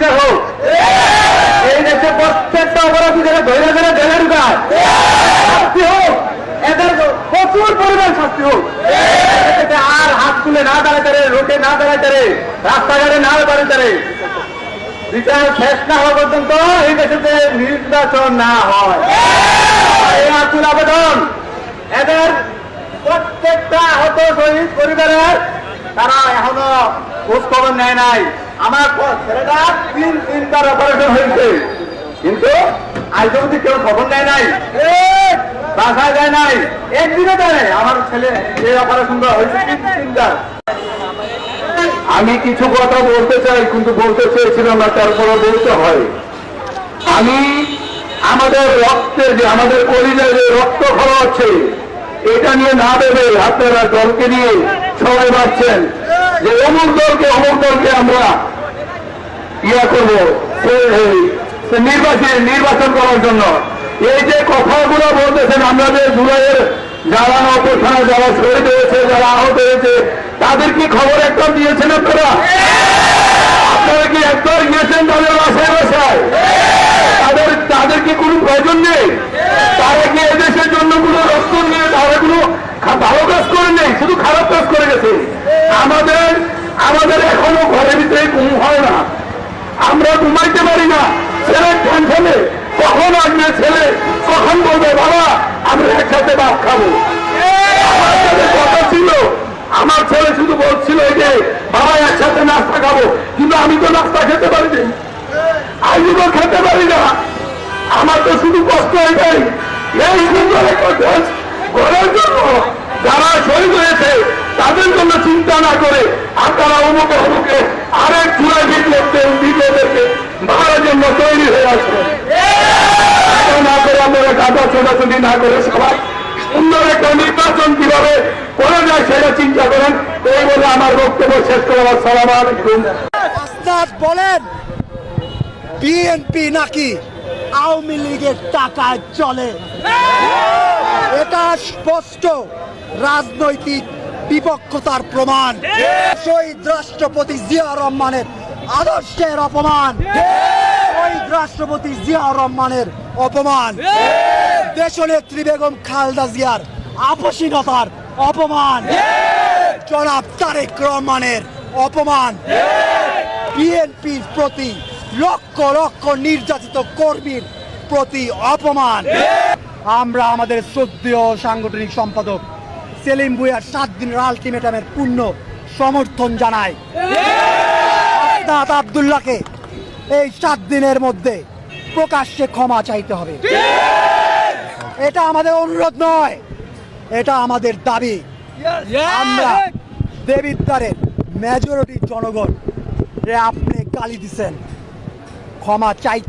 বিচার হোক। এই দেশে প্রত্যেকটা অপরাধী যারা ধরে জেলে ঢুকায়। হোক। এদের প্রচুর পরিমাণ শাস্তি হোক। আর হাত তুলে না দাঁড়াতে রে রোটে না দাঁড়াতে রাস্তাঘাটে না দাঁড়াতে বিচার শেষ না হওয়া পর্যন্ত এই দেশে নির্বাচন না হয়। এই আকুল আবেদন এদের প্রত্যেকটা আহত শহীদ পরিবারের তারা এখনও খোঁজ খবর নেয় নাই। আমার ছেলেটা তিন তিনবার অপারেশন হয়েছে। কিন্তু আজ অবধি কেউ খবর নেয় নাই। বাসায় যায় নাই। একদিনও নাই। আমার ছেলে এই অপারেশনটা হয়েছে তিন তিনবার আমি কিছু কথা বলতে চাই, কিন্তু বলতে চেয়েছিলাম না তারপরে বলতে হয়। আমি আমাদের রক্তের যে আমাদের পরিবারের যে রক্ত খরচ আছে এটা নিয়ে না ভেবে আপনারা দলকে নিয়ে সবাই ভাবছেন যে অমুক দলকে অমুক দলকে আমরা ইয়া করব নির্বাচন নির্বাচন করার জন্য। এই যে কথাগুলো বলতেছেন, আমরা যে জুলাইয়ের যারা অপেক্ষা যারা শহীদ হয়েছে, যারা আহত হয়েছে, তাদের কি খবর একটা দিয়েছেন আপনারা কি একবার গিয়েছেন তাদের বাসায় বাসায় তাদের তাদের কি কোনো প্রয়োজন নেই তারা কি এদেশের জন্য কোনো রক্ত নিয়ে তারা কোনো খা- ভালো কাজ করে নেই শুধু খারাপ কাজ করে গেছে আমাদের আমাদের এখনও ঘরের ভিতরে ঘুম হয় না। আমরা ঘুমাইতে পারি না। ছেলের টেনশনে কখন আসবে ছেলে কখন বলবে, বাবা, আমরা একসাথে ভাত খাব। কথা ছিল, আমার ছেলে শুধু বলছিল যে, বাবা, একসাথে নাস্তা খাব। কিন্তু আমি তো নাস্তা খেতে পারি আমি তো খেতে পারি না। আমার তো শুধু কষ্ট এটাই এই সুন্দর একটা দেশ গড়ার জন্য যারা শহীদ হয়েছে তাদের জন্য চিন্তা না করে আপনারা অমুকে অমুকে আরেক চূড়া বিপ্লবকে বিপ্লবদেরকে মারার জন্য তৈরি হয়ে আসবেন এটা না করে আপনারা গাঁদা ছোটাছুটি না করে সবাই সুন্দর একটা নির্বাচন কীভাবে করা যায় সেটা চিন্তা করেন। এই বলে আমার বক্তব্য শেষ করে আমার সালাম আলাইকুম। বলেন বিএনপি নাকি আওয়ামী লীগের টাকায় চলে? এটা স্পষ্ট রাজনৈতিক বিপক্ষতার প্রমাণ। শহীদ রাষ্ট্রপতি জিয়া রহমানের আদর্শের অপমান। শহীদ রাষ্ট্রপতি জিয়া রহমানের অপমান। দেশনেত্রী বেগম খালদা জিয়ার আপসীনতার অপমান। জনাব তারেক রহমানের অপমান। বিএনপির প্রতি লক্ষ লক্ষ নির্যাতিত কর্মীর প্রতি অপমান। আমরা আমাদের শ্রদ্ধেয় সাংগঠনিক সম্পাদক সেলিম ভুইয়ার সাত দিনের আলটিমেটামের পূর্ণ সমর্থন আসনাদ আবদুল্লাহকে এই সাত দিনের মধ্যে প্রকাশ্যে ক্ষমা চাইতে হবে। এটা আমাদের অনুরোধ নয়, এটা আমাদের দাবি। আমরা দেবিদ্বারের মেজরিটি জনগণ রে আপনি গালি দিছেন। ক্ষমা চাইতে